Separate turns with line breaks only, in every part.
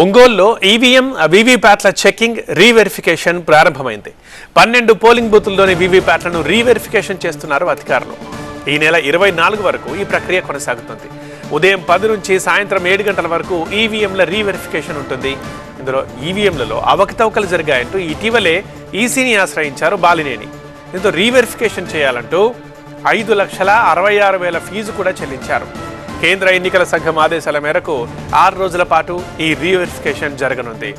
ఒంగోలులో EVM వీవీప్యాట్ల checking reverification ప్రారంభమైంది. పన్నెండు పోలింగ్ బూతుల్లోని వీవీప్యాట్లను రీవెరిఫికేషన్ చేస్తున్నారు అధికారులు. ఈ నెల ఇరవై నాలుగు వరకు ఈ ప్రక్రియ కొనసాగుతుంది. ఉదయం పది నుంచి సాయంత్రం ఏడు గంటల వరకు ఈవీఎంల రీవెరిఫికేషన్ ఉంటుంది. ఇందులో ఈవీఎంలలో అవకతవకలు జరిగాయంటూ ఇటీవలే ఈసీని ఆశ్రయించారు బాలినేని. దీంతో రీవెరిఫికేషన్ చేయాలంటూ ఐదు లక్షల అరవై ఆరు వేల ఫీజు కూడా చెల్లించారు. కేంద్ర ఎన్నికల సంఘం ఆదేశాల మేరకు ఆరు రోజుల పాటు ఈ రీవెరిఫికేషన్ జరగనుంది.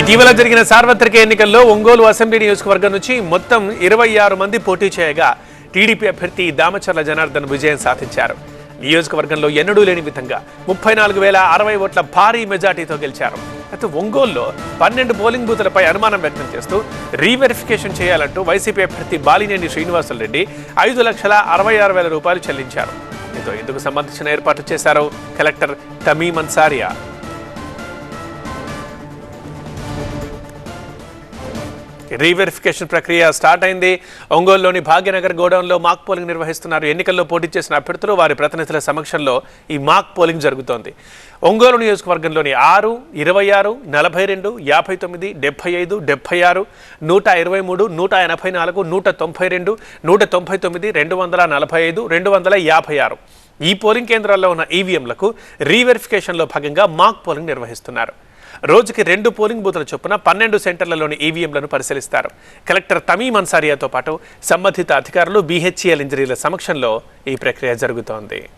ఇటీవల జరిగిన సార్వత్రిక ఎన్నికల్లో ఒంగోలు అసెంబ్లీ నియోజకవర్గం నుంచి మొత్తం ఇరవై ఆరు మంది పోటీ చేయగా టీడీపీ అభ్యర్థి దామచర్ల జనార్దన్ విజయం సాధించారు. నియోజకవర్గంలో ఎన్నడూ లేని విధంగా ముప్పై నాలుగు వేల అరవై ఓట్ల భారీ మెజార్టీతో గెలిచారు. అయితే ఒంగోలులో పన్నెండు పోలింగ్ బూతులపై అనుమానం వ్యక్తం చేస్తూ రీవెరిఫికేషన్ చేయాలంటూ వైసీపీ అభ్యర్థి బాలినేని శ్రీనివాసులరెడ్డి ఐదు లక్షల అరవై ఆరు వేల రూపాయలు చెల్లించారు. దీంతో ఇందుకు సంబంధించిన ఏర్పాటు చేశారు కలెక్టర్ తమీమ్ అన్సారియా. రీవెరిఫికేషన్ ప్రక్రియ స్టార్ట్ అయింది. ఒంగోలులోని భాగ్యనగర్ గోడౌన్లో మాక్ పోలింగ్ నిర్వహిస్తున్నారు. ఎన్నికల్లో పోటీ చేసిన అభ్యర్థులు వారి ప్రతినిధుల సమక్షంలో ఈ మాక్ పోలింగ్ జరుగుతోంది. ఒంగోలు నియోజకవర్గంలోని ఆరు ఇరవై ఆరు నలభై రెండు యాభై తొమ్మిది డెబ్బై ఐదు డెబ్బై ఆరు నూట ఇరవై మూడు నూట ఎనభై నాలుగు నూట తొంభై రెండు నూట తొంభై తొమ్మిది రెండు వందల నలభై ఐదు రెండు వందల యాభై ఆరు. ఈ పోలింగ్ కేంద్రాల్లో ఉన్న ఈవీఎంలకు రీవెరిఫికేషన్లో భాగంగా మాక్ పోలింగ్ నిర్వహిస్తున్నారు. రోజుకి రెండు పోలింగ్ బూతుల చొప్పున పన్నెండు సెంటర్లలోని ఈవీఎంలను పరిశీలిస్తారు. కలెక్టర్ తమీమ్ అన్సారియాతో పాటు సంబంధిత అధికారులు బీహెచ్ఈఎల్ ఇంజనీర్ల సమక్షంలో ఈ ప్రక్రియ జరుగుతోంది.